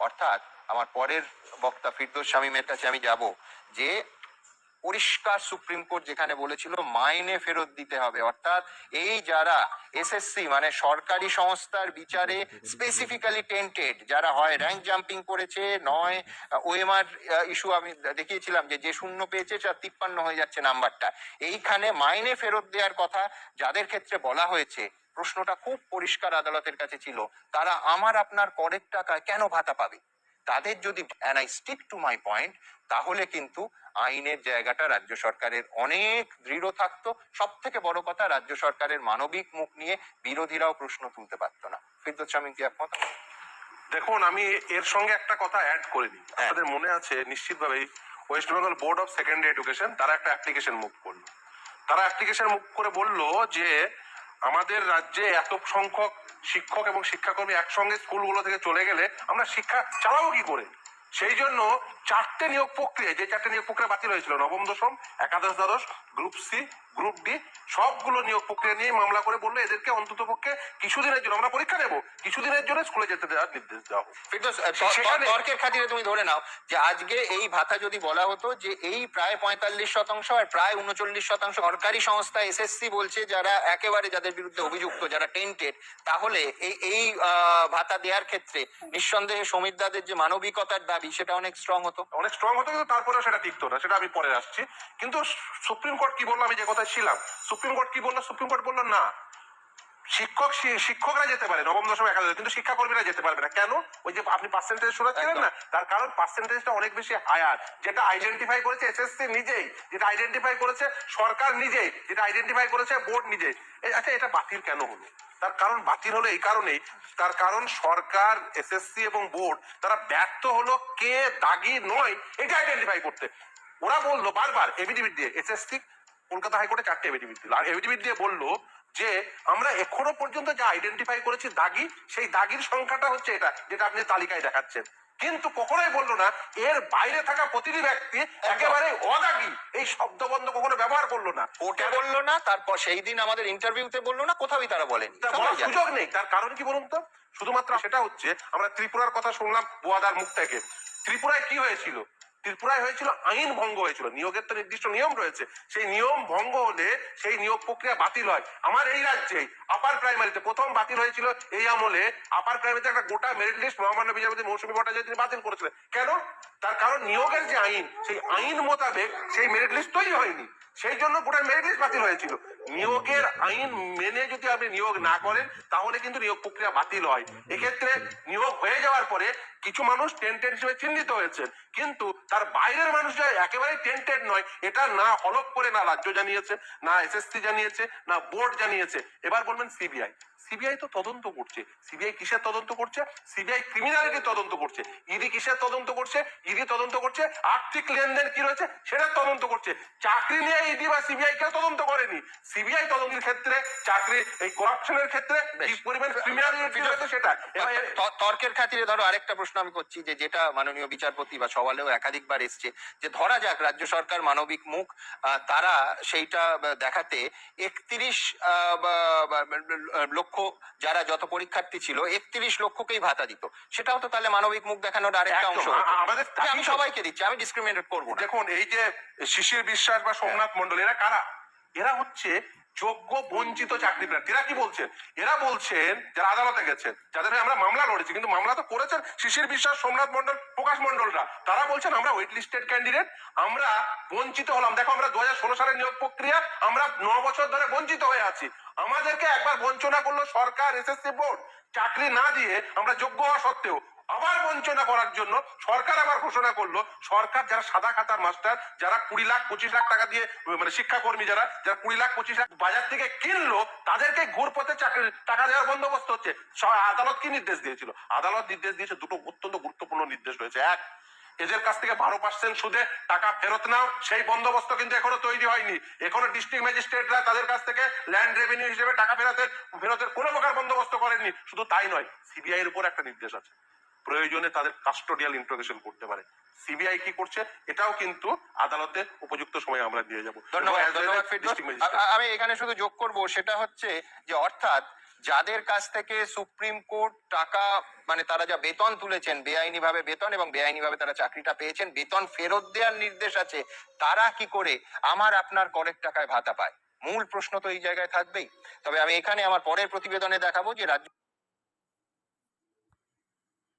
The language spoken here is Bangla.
অর্থাৎ আমার পরের বক্তা ফিরদোস শামীমের কাছে আমি যাব, যে পরিষ্কার সুপ্রিম কোর্ট যেখানে বলেছিল মাইনে ফেরত দিতে হবে। অর্থাৎ এই যারা এসএসসি মানে সরকারি সংস্থার বিচারে স্পেসিফিক্যালি টেন্টেড যারা হয় র্যাঙ্ক জাম্পিং করেছে, নয় ওএমআর ইস্যু আমি দেখিয়েছিলাম যে যে শূন্য পেয়েছে তার তিপ্পান্ন হয়ে যাচ্ছে নাম্বারটা এইখানে মাইনে ফেরত দেওয়ার কথা যাদের ক্ষেত্রে বলা হয়েছে প্রশ্নটা খুব পরিষ্কার আদালতের কাছে ছিল তারা আমার আপনার করের টাকায় কেন ভাতা পাবে? তাদের যদি and I stick to my point তাহলে কিন্তু আইনের জায়গাটা রাজ্য সরকারের অনেক দৃঢ় থাকতো। সব থেকে বড় কথা রাজ্য সরকারের মানবিক মুখ নিয়ে বিরোধীরাও প্রশ্ন তুলতে পারতো না। ফিরদোস শামীম কি একমত দেখুন আমি এর সঙ্গে একটা কথা অ্যাড করে দিই। হ্যাঁ। আপনাদের মনে আছে নিশ্চিতভাবেই west Bengal board of secondary education তারা একটা অ্যাপ্লিকেশন মুভ করল। তারা অ্যাপ্লিকেশন মুভ করে বলল যে আমাদের রাজ্যে এত সংখ্যক শিক্ষক এবং শিক্ষাকর্মী একসঙ্গে স্কুলগুলো থেকে চলে গেলে আমরা শিক্ষা চালাবো কি করে? সেই জন্য চারটে নিয়োগ প্রক্রিয়া যে চারটে নিয়োগ প্রক্রিয়া বাতিল হয়েছিল, নবম, দশম, একাদশ, দ্বাদশ, গ্রুপ সি গ্রুপ ডি সবগুলো নিয়োগ প্রক্রিয়া নিয়ে মামলা করে বলল এদেরকে অন্তত পক্ষে কিছুদিনের জন্য আমরা পরীক্ষা নেব। কিছুদিনের জন্য স্কুলে যেতে দেওয়ার নির্দেশ দেওয়া তর্কের খাতিরে তুমি ধরে নাও যে আজকে এই ভাতা যদি বলা হতো যে এই প্রায় পঁয়তাল্লিশ শতাংশ আর প্রায় উনচল্লিশ শতাংশ সরকারি সংস্থা এসএসসি বলছে যারা একেবারে যাদের বিরুদ্ধে অভিযুক্ত যারা টেন্টেড তাহলে এই এই ভাতা দেওয়ার ক্ষেত্রে নিঃসন্দেহে সমিতদাদের যে মানবিকতার দাবি সেটা অনেক স্ট্রং হতো। অনেক স্ট্রং হতো কিন্তু তারপরেও সেটা টিকতো না সেটা আমি পরে আসছি। কিন্তু সুপ্রিম কোর্ট কি বলল আমি যে কথায় ছিলাম। সুপ্রিম কোর্ট কি বলল? সুপ্রিম কোর্ট বলল না। শিক্ষক শিক্ষকরা যেতে পারে নবম দশম একাদশ কিন্তু শিক্ষাকর্মীরা যেতে পারবে না। কেন? ওই যে আপনি পার্সেন্টেজ শোনাচ্ছিলেন না তার কারণ পার্সেন্টেজটা অনেক বেশি হায়ার যেটা আইডেন্টিফাই করেছে এসএসসি নিজেই যেটা আইডেন্টিফাই করেছে সরকার নিজেই যেটা আইডেন্টিফাই করেছে বোর্ড নিজেই। আচ্ছা এটা বাতিল কেন হলো? তার কারণ বাতিল হলো এই কারণেই। তার কারণ সরকার এসএসসি এবং বোর্ড তারা ব্যর্থ হলো কে দাগি নয় এটা আইডেন্টিফাই করতে। ওরা বলল বারবার এভিডিভিট দিয়ে এসএসসি কলকাতা হাইকোর্টে চারটে এভিডিভিট দিল। আর এভিডিভিট দিয়ে বলল যে আমরা এখনও পর্যন্ত যা আইডেন্টিফাই করেছি দাগি সেই দাগির সংখ্যাটা হচ্ছে এটা যেটা আপনি তালিকায় দেখাচ্ছেন। কিন্তু কখনোই বলল না এর বাইরে থাকা প্রতিটি ব্যক্তি একেবারে অদাগি। এই শব্দবন্ধ কখনো ব্যবহার করল না। কোর্টে বলল না তারপর সেই দিন আমাদের ইন্টারভিউতে বলল না কোথাওই তারা বলেনি। সুযোগ নেই। তার কারণ কি বলুন তো? শুধুমাত্র সেটা হচ্ছে আমরা ত্রিপুরার কথা শুনলাম বোয়াদার মুখ থেকে। ত্রিপুরায় কি হয়েছিল? ত্রিপুরায় হয়েছিল আইন ভঙ্গ হয়েছিল। নিয়োগের তো নির্দিষ্ট নিয়ম রয়েছে। সেই নিয়ম ভঙ্গ হলে সেই নিয়োগ প্রক্রিয়া বাতিল হয়। আমার এই রাজ্যেই আপার প্রাইমারিতে প্রথম বাতিল হয়েছিল এই আমলে আপার প্রাইমারিতে একটা গোটা মেরিট লিস্ট মহামান্য বিচারপতি মৌসুমী ভট্টাচার্য তিনি বাতিল করেছিলেন। কেন? তার কারণ নিয়োগের যে আইন, সেই আইন মোতাবেক সেই মেরিট লিস্ট তৈরি হয়নি। সেই জন্য গোটা মেরিট লিস্ট বাতিল হয়েছিল। নিয়োগের আইন মেনে যদি আপনি নিয়োগ না করেন, তাহলে কিন্তু নিয়োগ প্রক্রিয়া বাতিল হয়। এক্ষেত্রে নিয়োগ হয়ে যাওয়ার পরে কিছু মানুষ টেন্টেড হিসেবে চিহ্নিত হয়েছেন কিন্তু তার বাইরের মানুষ যা একেবারে টেন্টেড নয়। এটা না হলফ করে, না রাজ্য জানিয়েছে, না এসএসসি জানিয়েছে, না বোর্ড জানিয়েছে। এবার বলবেন সিবিআই সিবিআই তো তদন্ত করছে। সিবিআই কিসের তদন্ত করছে? সিবিআই ক্রিমিনালিটি তদন্ত করছে। ইডি কিসের তদন্ত করছে? ইডি তদন্ত করছে। আর্থিক লেনদেন কি রয়েছে? সেটা তদন্ত করছে। চাকরি নিয়ে ইডি বা সিবিআই কেউ তদন্ত করেনি। সিবিআই তদন্তের ক্ষেত্রে চাকরি এই করাপশনের ক্ষেত্রে কি পরিমাণ ক্রিমিনালিটি রয়েছে সেটা? তর্কের খাতিরে ধরো আরেকটা প্রশ্ন আমি করছি যে যেটা মাননীয় বিচারপতি বা সওয়ালেও একাধিকবার এসছে যে ধরা যাক রাজ্য সরকার মানবিক মুখ আহ, তারা সেইটা দেখাতে একত্রিশ লক্ষ যারা যত পরীক্ষার্থী ছিল একত্রিশ লক্ষকেই ভাতা দিত। সেটাও তো তাহলে মানবিক মুখ দেখানোর আরেকটা অংশ আমাদের তবে আমি সবাইকে দিচ্ছি আমি ডিসক্রিমিনেট করব দেখুন এই যে শিশির বিশ্বাস বা সোমনাথ মন্ডল এরা কারা? এরা হচ্ছে যোগ্য বঞ্চিত চাকরি প্রার্থী। এরা কি বলছেন? এরা বলছেন, যারা আদালতে গেছেন, যাদের আমরা মামলা লড়েছি, কিন্তু মামলা তো করেছেন শিশির বিশ্বাস, সোমনাথ মন্ডল প্রকাশ মন্ডলরা তারা বলছেন, আমরা ওয়েট লিস্টেড ক্যান্ডিডেট আমরা বঞ্চিত হলাম। দেখো, আমরা দু হাজার ষোলো সালের নিয়োগ প্রক্রিয়া, আমরা ন বছর ধরে বঞ্চিত হয়ে আছি। আমাদেরকে একবার বঞ্চনা করল সরকার, এসএসসি বোর্ড। চাকরি না দিয়ে আমরা যোগ্য হওয়া সত্ত্বেও। আবার বঞ্চনা করার জন্য সরকার আবার ঘোষণা করল, সরকার যারা সাদা খাতার মাস্টার যারা কুড়ি লাখ, পঁচিশ লাখ টাকা দিয়ে মানে শিক্ষাকর্মী যারা যারা কুড়ি লাখ, পঁচিশ লাখ বাজার থেকে কিনলো, তাদেরকে ঘুরপথে চাকরি, টাকা দেওয়ার বন্দোবস্ত হচ্ছে। আদালত কি নির্দেশ দিয়েছিল? আদালত নির্দেশ দিয়েছে দুটো অত্যন্ত গুরুত্বপূর্ণ নির্দেশ রয়েছে। এক, এদের কাছ থেকে বারো পার্সেন্ট সুদে টাকা ফেরত নাও, সেই বন্দোবস্ত কিন্তু এখনও তৈরি হয়নি। এখনও ডিস্ট্রিক্ট ম্যাজিস্ট্রেটরা তাদের কাছ থেকে ল্যান্ড রেভিনিউ হিসেবে টাকা ফেরতের ফেরতের কোনো প্রকার বন্দোবস্ত করেননি। শুধু তাই নয় সিবিআই এর উপর একটা নির্দেশ আছে। প্রয়োজনে তাদের কাস্টোডিয়াল ইন্ট্রোগেশন করতে পারে। সিবিআই কি করছে? এটাও কিন্তু আদালতে উপযুক্ত সময় আমরা দিয়ে যাব। আমি এখানে শুধু যোগ করব সেটা হচ্ছে যে অর্থাৎ যাদের কাছ থেকে সুপ্রিম কোর্ট টাকা মানে তারা যা বেতন তুলেছেন বেআইনি ভাবে বেতন এবং বেআইনি ভাবে তারা চাকরিটা পেয়েছেন বেতন ফেরত দেওয়ার নির্দেশ আছে তারা কি করে আমার আপনার করের টাকায় ভাতা পায়? মূল প্রশ্ন তো এই জায়গায় থাকবেই। তবে আমি এখানে আমার পরের প্রতিবেদনে দেখাবো যে রাজ্য